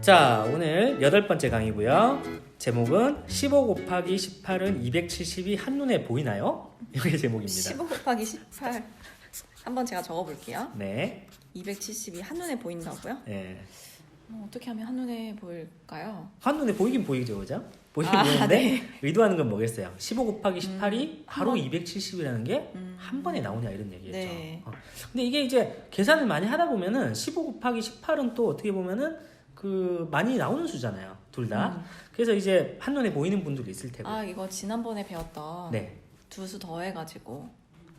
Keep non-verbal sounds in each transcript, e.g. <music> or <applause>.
자, 오늘 여덟 번째 강의고요. 제목은 15 곱하기 18은 270이 한눈에 보이나요? <laughs> 이게 제목입니다. 15 곱하기 18 한번 제가 적어볼게요. 네. 270이 한눈에 보인다고요? 예. 어, 어떻게 하면 한눈에 보일까요? 한눈에 보이긴 보이죠, 그죠? 보이긴 아, 보이는데 네. 의도하는 건 뭐겠어요? 15 곱하기 18이 음, 바로 한 270이라는 게한 음. 번에 나오냐 이런 얘기겠죠. 네. 어. 근데 이게 이제 계산을 많이 하다 보면은 15 곱하기 18은 또 어떻게 보면은 그 많이 나오는 수잖아요. 둘 다. 음. 그래서 이제 한눈에 보이는 분들도 있을 테고. 아 이거 지난번에 배웠던 네. 두 수 더해 가지고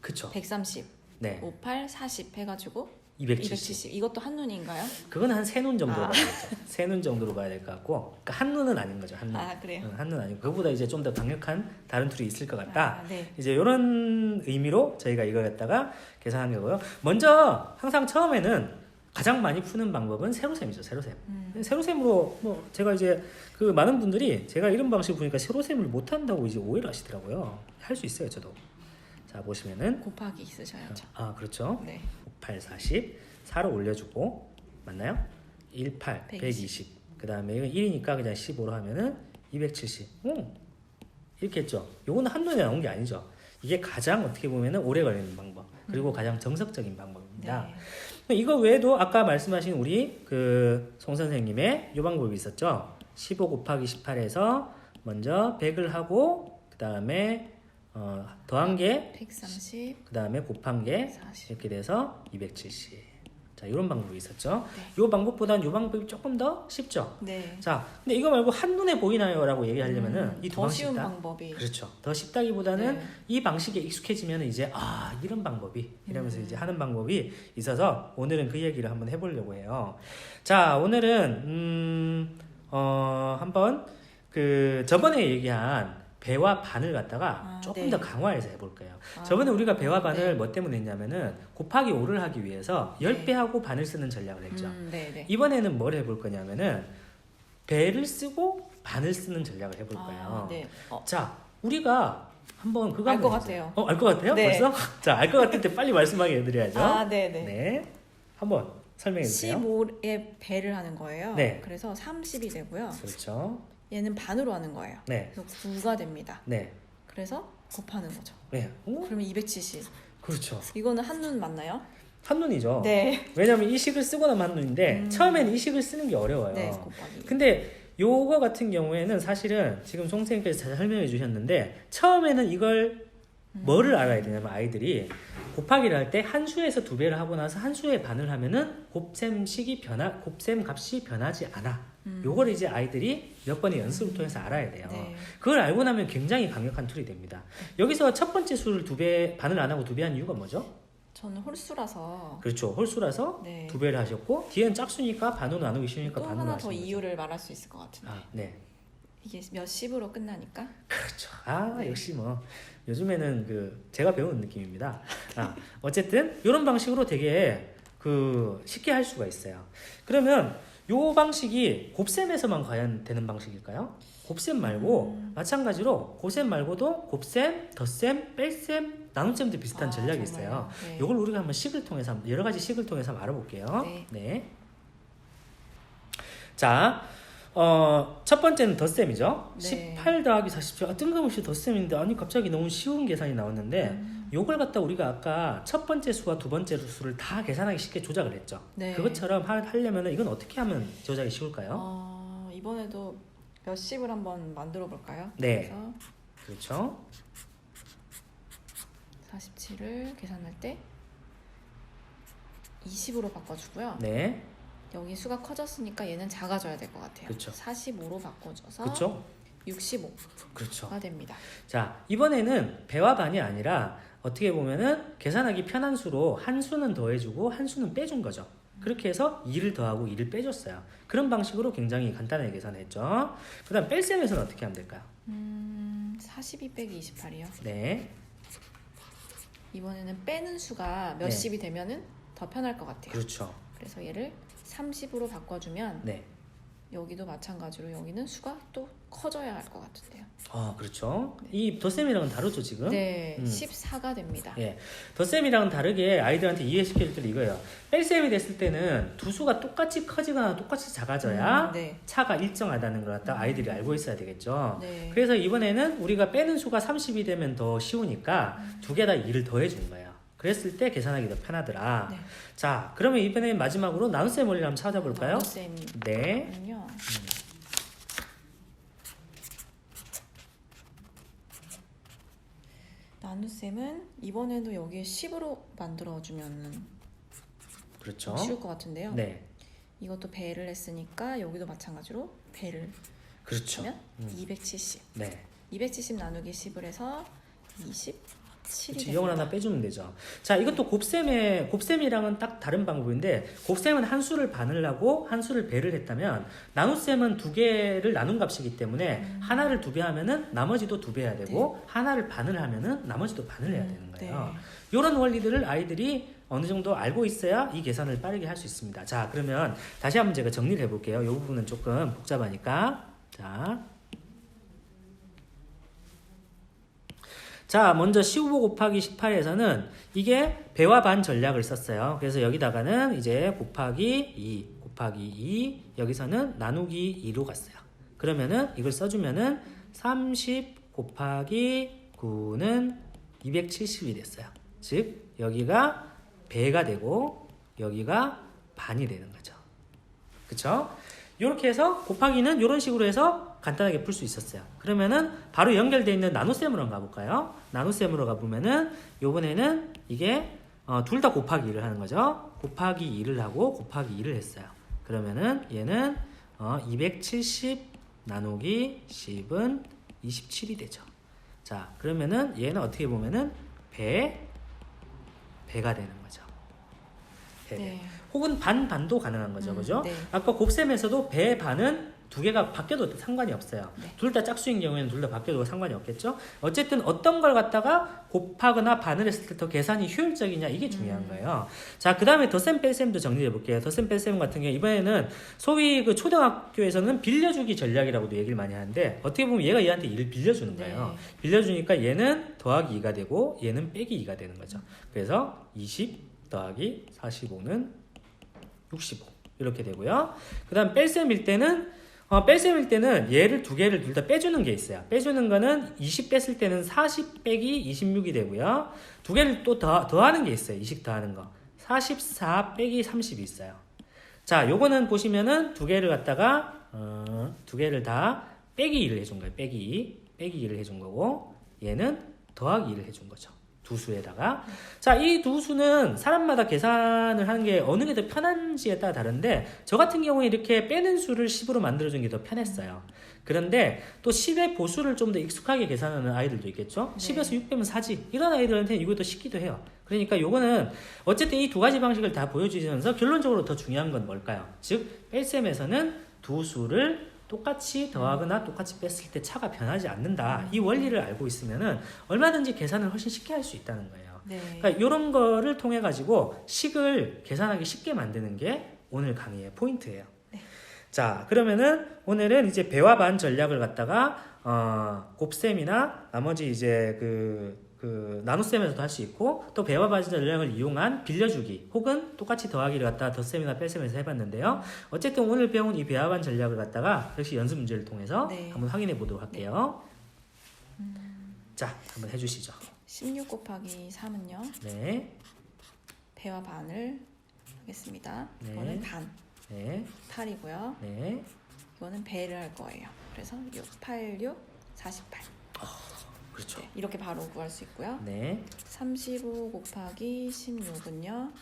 그쵸. 130, 네. 58, 40 해가지고 270. 270 이것도 한눈인가요? 그건 한 세 눈 정도로 아. 봐야죠. 세눈 정도로 봐야 될 것 같고, 그러니까 한 눈은 아닌 거죠. 한 눈. 아 그래요? 응, 한눈 아니고 그보다 이제 좀 더 강력한 다른 툴이 있을 것 같다. 아, 네. 이제 이런 의미로 저희가 이걸 갖다가 계산한 거고요. 먼저 항상 처음에는 가장 많이 푸는 방법은 세로셈이죠. 세로셈. 음. 세로셈으로 뭐 제가 이제 그 많은 분들이 제가 이런 방식을 보니까 세로셈을 못 한다고 이제 오해를 하시더라고요. 할 수 있어요, 저도. 자 보시면은 곱하기 있으셔야죠. 아 그렇죠. 네. 8, 40, 4로 올려 주고 맞나요? 1, 8, 120. 120. 그 다음에 이건 1이니까 그냥 15로 하면은 270. 오, 이렇게 했죠. 요거는 한눈에 나온 게 아니죠. 이게 가장 어떻게 보면은 오래 걸리는 방법 그리고 가장 정석적인 방법 입니다. 네. 이거 외에도 아까 말씀하신 우리 그 송 선생님의 요 방법이 있었죠. 15 곱하기 18에서 먼저 100을 하고 그 다음에 어, 더한 게 130, 그 다음에 곱한 게 40. 이렇게 돼서 270. 자, 이런 방법이 있었죠. 네. 이 방법보다는 이 방법이 조금 더 쉽죠. 네. 자, 근데 이거 말고 한눈에 보이나요?라고 얘기하려면은 음, 이두더 방식 쉬운 다 방법이 그렇죠. 더 쉽다기보다는 네. 이 방식에 익숙해지면 이제 아 이런 방법이 이러면서 음. 이제 하는 방법이 있어서 오늘은 그 얘기를 한번 해 보려고 해요. 자, 오늘은 음 어 한번 그 저번에 얘기한 배와 반을 갖다가 아, 조금 네. 더 강화해서 해볼 거예요. 아, 저번에 우리가 배와 반을 네. 뭐 때문에 했냐면은 곱하기 5를 하기 위해서 네. 10배하고 반을 쓰는 전략을 했죠. 음, 네, 네. 이번에는 뭘 해볼 거냐면은 배를 쓰고 반을 쓰는 전략을 해볼 거예요. 아, 네. 어, 자, 우리가 한번 그거 알 것. 같아요. 어, 알 것 같아요? 네. 벌써? <laughs> 자, 알 것 같을 때 빨리 말씀하게 해드려야죠. 아, 네, 네. 네. 한번 설명해 주세요. 15에 배를 하는 거예요. 네. 그래서 30이 되고요. 그렇죠. 얘는 반으로 하는 거예요. 네. 그래서 9가 됩니다. 네. 그래서 곱하는 거죠. 네. 오, 그러면 270. 그렇죠. 이거는 한눈 맞나요? 한눈이죠. 네. 왜냐면 이 식을 쓰고 나면 한눈인데 음. 처음에는 이 식을 쓰는 게 어려워요. 네, 곱하기. 근데 요거 같은 경우에는 사실은 지금 송 선생님께서 잘 설명해 주셨는데 처음에는 이걸 음. 뭐를 알아야 되냐면 아이들이 곱하기를 할 때 한 수에서 두 배를 하고 나서 한 수의 반을 하면은 곱셈식이 변화 곱셈 값이 변하지 않아. 음. 요걸 이제 아이들이 몇 번의 연습을 통해서 알아야 돼요. 네. 그걸 알고 나면 굉장히 강력한 툴이 됩니다. 여기서 첫 번째 수를 두 배, 반을 안 하고 두 배 한 이유가 뭐죠? 저는 홀수라서 그렇죠. 홀수라서 네. 두 배를 하셨고, 뒤에는 짝수니까 반으로 나누기 쉬우니까 또 반으로 하나 더 거죠. 이유를 말할 수 있을 것 같은데 아, 네. 이게 몇 십으로 끝나니까 그렇죠. 아, 네. 역시 뭐, 요즘에는 그, 제가 배우는 느낌입니다. 아, 어쨌든, 이런 방식으로 되게 그, 쉽게 할 수가 있어요. 그러면, 요 방식이 곱셈에서만 과연 되는 방식일까요? 곱셈 말고, 음. 마찬가지로, 곱셈 말고도 곱셈, 덧셈, 뺄셈, 나눗셈도 비슷한 아, 전략이 있어요. 정말요? 네. 우리가 한번 식을 통해서, 여러 가지 식을 통해서 한번 알아볼게요. 네. 자, 어, 첫 번째는 덧셈이죠. 네. 18 더하기 47. 아, 뜬금없이 덧셈인데, 아니, 갑자기 너무 쉬운 계산이 나왔는데, 음. 요걸 갖다 우리가 아까 첫 번째 수와 두 번째 수를 다 계산하기 쉽게 조작을 했죠. 네. 그것처럼 하, 하려면 이건 어떻게 하면 조작이 쉬울까요? 어, 이번에도 몇 십을 한번 만들어 볼까요? 네. 그래서 그렇죠. 47을 계산할 때 20으로 바꿔주고요. 네. 여기 수가 커졌으니까 얘는 작아져야 될 것 같아요. 그쵸. 45로 바꿔줘서 그렇죠. 65가 그렇죠. 됩니다. 자, 이번에는 배와 반이 아니라 어떻게 보면은 계산하기 편한 수로 한 수는 더해주고 한 수는 빼준 거죠. 그렇게 해서 2를 더하고 2를 빼줬어요. 그런 방식으로 굉장히 간단하게 계산했죠. 그 다음 뺄셈에서는 어떻게 하면 될까요? 음, 42 빼기 28이요. 네. 이번에는 빼는 수가 네. 몇십이 되면은 더 편할 것 같아요. 그렇죠. 그래서 얘를 30으로 바꿔주면 네. 여기도 마찬가지로 여기는 수가 또 커져야 할 것 같은데요. 어, 그렇죠. 이 덧셈이랑은 다르죠, 지금? 네, 음. 14가 됩니다. 예. 덧셈이랑은 다르게 아이들한테 이해시킬 때 이거예요. 뺄셈이 됐을 때는 두 수가 똑같이 커지거나 똑같이 작아져야 음, 네. 차가 일정하다는 걸 갖다 아이들이 알고 있어야 되겠죠. 네. 그래서 이번에는 우리가 빼는 수가 30이 되면 더 쉬우니까 두개 다 2를 더해 준 거예요. 그랬을 때 계산하기 더 편하더라. 네. 자, 그러면 이번에 마지막으로 나눗셈 원리를 한번 찾아볼까요? 쌤은요. 네. 나눗셈은 이번에도 여기에 10으로 만들어주면 그렇죠. 쉬울 것 같은데요. 네. 이것도 배를 했으니까 여기도 마찬가지로 배를 그렇죠. 하면 음. 270. 네. 270 나누기 10을 해서 27이 그치, 됩니다. 0을 하나 빼주면 되죠. 자, 이것도 곱셈의 곱셈이랑은 딱 다른 방법인데 곱셈은 한 수를 반을 하고 한 수를 배를 했다면 나눗셈은 두 개를 나눈 값이기 때문에 음. 하나를 두 배 하면은 나머지도 두 배 해야 되고 하나를 반을 하면은 나머지도 반을 해야 되는 네. 거예요. 이런 원리들을 아이들이 어느 정도 알고 있어야 이 계산을 빠르게 할 수 있습니다. 자, 그러면 다시 한번 제가 정리를 해볼게요. 이 부분은 조금 복잡하니까. 자. 자, 먼저 15 곱하기 18에서는 이게 배와 반 전략을 썼어요. 그래서 여기다가는 이제 곱하기 2, 곱하기 2, 여기서는 나누기 2로 갔어요. 그러면은 이걸 써주면은 30 곱하기 9는 270이 됐어요. 즉, 여기가 배가 되고, 여기가 반이 되는 거죠. 그쵸? 이렇게 해서 곱하기는 이런 식으로 해서 간단하게 풀 수 있었어요. 그러면은 바로 연결되어 있는 나눗셈으로 한번 가볼까요? 나눗셈으로 가보면은 요번에는 이게 어, 둘 다 곱하기 2를 하는 거죠. 곱하기 2를 하고 곱하기 2를 했어요. 그러면은 얘는 어, 270 나누기 10은 27이 되죠. 자, 그러면은 얘는 어떻게 보면은 배, 배가 되는 거죠. 배. 네. 혹은 반 반도 가능한 거죠, 음, 그죠? 네. 아까 곱셈에서도 배 반은 두 개가 바뀌어도 상관이 없어요. 네. 둘다 짝수인 경우에는 둘 다 바뀌어도 상관이 없겠죠. 어쨌든 어떤 걸 갖다가 곱하거나 반을 했을 때 더 계산이 효율적이냐 이게 중요한 음. 거예요. 자, 그 다음에 덧셈 뺄셈도 정리해 볼게요. 덧셈 뺄셈 같은 경우 이번에는 소위 그 초등학교에서는 빌려주기 전략이라고도 얘기를 많이 하는데 어떻게 보면 얘가 얘한테 일을 빌려주는 거예요. 네. 빌려주니까 얘는 더하기 2가 되고 얘는 빼기 2가 되는 거죠. 그래서 20 더하기 45는 65 이렇게 되고요. 그 다음 뺄셈일 때는 어, 뺄셈일 때는 얘를 두 개를 둘 다 빼주는 게 있어요. 빼주는 거는 20 뺐을 때는 40 빼기 26이 되고요. 두 개를 또 더, 더하는 게 있어요. 20 더하는 거. 44 빼기 30이 있어요. 자, 요거는 보시면은 두 개를 갖다가 어, 두 개를 다 빼기 2를 해준 거예요. 빼기 2, 빼기 2를 해준 거고 얘는 더하기 2를 해준 거죠. 두 수에다가 자, 이 두 수는 사람마다 계산을 하는 게 어느 게 더 편한지에 따라 다른데 저 같은 경우에 이렇게 빼는 수를 10으로 만들어 준 게 더 편했어요. 그런데 또 10의 보수를 좀 더 익숙하게 계산하는 아이들도 있겠죠. 네. 10에서 6 빼면 4지. 이런 아이들한테는 이거 더 쉽기도 해요. 그러니까 요거는 어쨌든 이 두 가지 방식을 다 보여주시면서 결론적으로 더 중요한 건 뭘까요? 즉 뺄셈에서는 두 수를 똑같이 더하거나 똑같이 뺐을 때 차가 변하지 않는다. 이 원리를 알고 있으면은 얼마든지 계산을 훨씬 쉽게 할 수 있다는 거예요. 네. 그러니까 이런 거를 통해 가지고 식을 계산하기 쉽게 만드는 게 오늘 강의의 포인트예요. 네. 자, 그러면은 오늘은 이제 배와 반 전략을 갖다가 어, 곱셈이나 나머지 이제 그, 그 나눗셈에서도 할 수 있고 또 배와 반 전략을 이용한 빌려주기 혹은 똑같이 더하기를 갖다가 덧셈이나 뺄셈에서 해봤는데요. 어쨌든 오늘 배운 이 배와 반 전략을 갖다가 역시 연습 문제를 통해서 네. 한번 확인해 보도록 할게요. 자, 한번 해주시죠. 16 곱하기 3은요. 네, 배와 반을 하겠습니다. 네. 이거는 반, 네, 8이고요. 네. 이거는 배를 할 거예요. 그래서 6, 8, 6, 48. 그렇죠. 네, 이렇게 바로 구할 수 있고요. 네, 35 곱하기 16은요.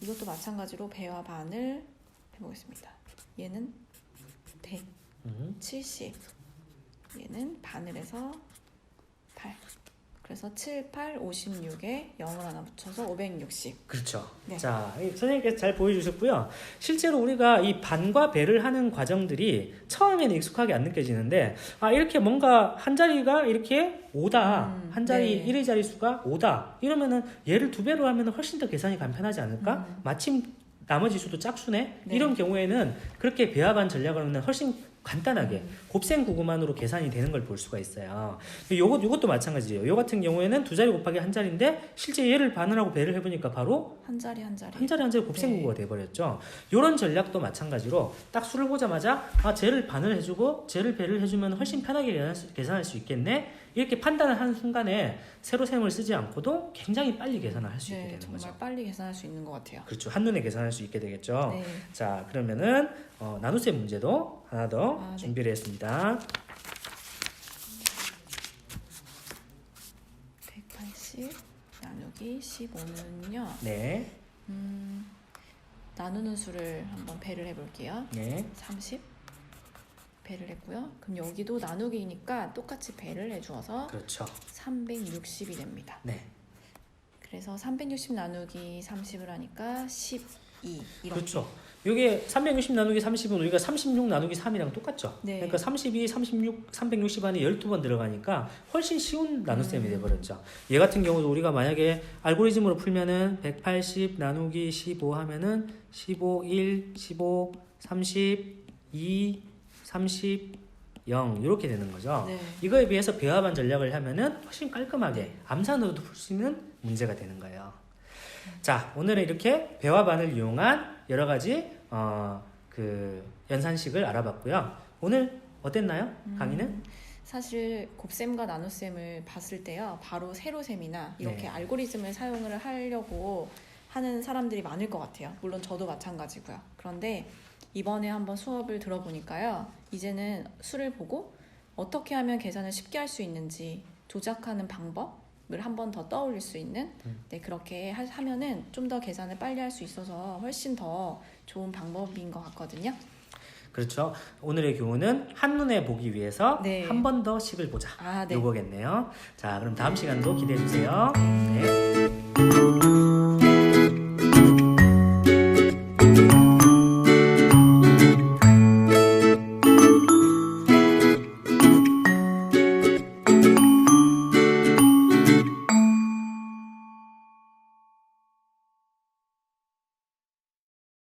이것도 마찬가지로 배와 반을 해보겠습니다. 얘는 100, 음, 70. 얘는 반을 해서 8. 그래서 7, 8, 56에 0을 하나 붙여서 560. 그렇죠. 네. 자, 이 선생님께서 잘 보여주셨고요. 실제로 우리가 이 반과 배를 하는 과정들이 처음에는 익숙하게 안 느껴지는데, 아, 이렇게 뭔가 한 자리가 이렇게 오다, 음, 한 자리, 네. 일의 자리 수가 오다, 이러면은 얘를 두 배로 하면 훨씬 더 계산이 간편하지 않을까? 음. 마침 나머지 수도 짝수네? 네. 이런 경우에는 그렇게 반 전략을 하면 훨씬 간단하게 곱셈 구구만으로 계산이 되는 걸 볼 수가 있어요. 요것 요것도 마찬가지예요. 요 같은 경우에는 두 자리 곱하기 한 자리인데 실제 얘를 반을 하고 배를 해보니까 바로 한 자리 한 자리. 한 자리 한 자리 곱셈 네. 구구가 돼버렸죠. 요런 전략도 마찬가지로 딱 수를 보자마자 아 쟤를 반을 해주고 쟤를 배를 해주면 훨씬 편하게 계산할 수, 계산할 수 있겠네. 이렇게 판단을 하는 순간에 세로셈을 쓰지 않고도 굉장히 빨리 계산을 할 수 있게 네, 되는 정말 거죠. 빨리 계산할 수 있는 것 같아요. 그렇죠. 한눈에 계산할 수 있게 되겠죠. 네. 자, 그러면은 어, 나눗셈 문제도 하나 더 아, 네. 준비를 했습니다. 180 나누기 15는요. 네, 음, 나누는 수를 한번 배를 해볼게요. 네, 30 배를 했고요. 그럼 여기도 나누기니까 똑같이 배를 해주어서 그렇죠. 360이 됩니다. 네, 그래서 360 나누기 30을 하니까 12 이렇게. 그렇죠. 이게 360 나누기 30은 우리가 36 나누기 3이랑 똑같죠. 네. 그러니까 32, 36, 360 안에 12번 들어가니까 훨씬 쉬운 나눗셈이 음. 돼버렸죠. 얘 같은 경우도 우리가 만약에 알고리즘으로 풀면은 180 나누기 15 하면은 15, 1, 15, 30, 2, 30, 0 이렇게 되는 거죠. 네. 이거에 비해서 배합한 전략을 하면은 훨씬 깔끔하게 네. 암산으로도 풀 수 있는 문제가 되는 거예요. 자, 오늘은 이렇게 배합안을 이용한 여러 가지 어, 그 연산식을 알아봤고요. 오늘 어땠나요? 강의는? 음, 사실 곱셈과 나눗셈을 봤을 때요, 바로 세로셈이나 이렇게 네. 알고리즘을 사용을 하려고 하는 사람들이 많을 것 같아요. 물론 저도 마찬가지고요. 그런데 이번에 한번 수업을 들어보니까요, 이제는 수를 보고 어떻게 하면 계산을 쉽게 할 수 있는지 조작하는 방법 을 한 번 더 떠올릴 수 있는, 음. 네 그렇게 하- 하면은 좀 더 계산을 빨리 할 수 있어서 훨씬 더 좋은 방법인 것 같거든요. 그렇죠. 오늘의 교훈은 한눈에 보기 위해서 네. 한번 더 식을 보자. 아, 네. 요거겠네요. 자, 그럼 다음 시간도 기대해 주세요. 네.